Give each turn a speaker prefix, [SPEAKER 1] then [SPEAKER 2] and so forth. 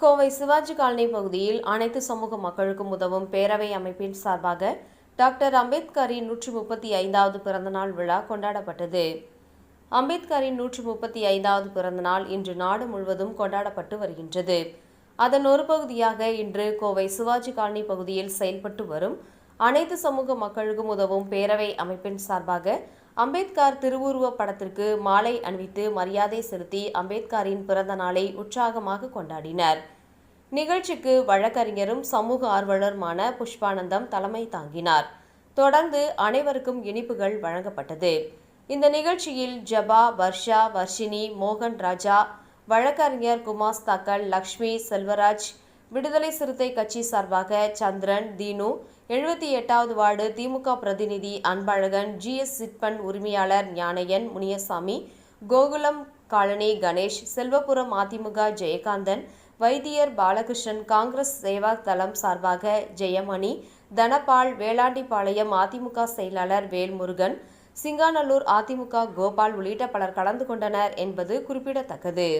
[SPEAKER 1] Kovai Sivaji colony பகுதியில் அனைத்து சமூக மக்களுக்கும் உதவும் பேரவை அமைப்பின் சார்பாக டாக்டர் அம்பேத்கரின் நூற்றி முப்பத்தி ஐந்தாவது பிறந்தநாள் விழா கொண்டாடப்பட்டது. அம்பேத்கரின் நூற்றி முப்பத்தி ஐந்தாவது பிறந்தநாள் இன்று நாடு முழுவதும் கொண்டாடப்பட்டு வருகின்றது. அதன் ஒரு பகுதியாக இன்று கோவை சிவாஜி காலனி பகுதியில் செயல்பட்டு வரும் அனைத்து சமூக மக்களுக்கும் உதவும் பேரவை அமைப்பின் சார்பாக அம்பேத்கர் திருவுருவப் படத்திற்கு மாலை அணிவித்து மரியாதை செலுத்தி அம்பேத்கரின் பிறந்த நாளை உற்சாகமாக கொண்டாடினர். நிகழ்ச்சிக்கு வழக்கறிஞரும் சமூக ஆர்வலருமான புஷ்பானந்தம் தலைமை தாங்கினார். தொடர்ந்து அனைவருக்கும் இனிப்புகள் வழங்கப்பட்டது. இந்த நிகழ்ச்சியில் ஜபா வர்ஷா வர்ஷினி மோகன் ராஜா வழக்கறிஞர் குமாஸ் தாக்கல் லக்ஷ்மி செல்வராஜ் விடுதலை சிறுத்தை கட்சி சார்பாக சந்திரன் தீனு எழுபத்தி எட்டாவது வார்டு திமுக பிரதிநிதி அன்பழகன் ஜிஎஸ் சிட்பன் உரிமையாளர் ஞானையன் முனியசாமி கோகுலம் காலனி கணேஷ் செல்வபுரம் அதிமுக ஜெயகாந்தன் வைத்தியர் பாலகிருஷ்ணன் காங்கிரஸ் சேவா தளம் சார்பாக ஜெயமணி தனபால் வேளாண்டிப்பாளையம் அதிமுக செயலாளர் வேல்முருகன் சிங்காநல்லூர் அதிமுக கோபால் உள்ளிட்ட பலர் கலந்து கொண்டனர் என்பது குறிப்பிடத்தக்கது.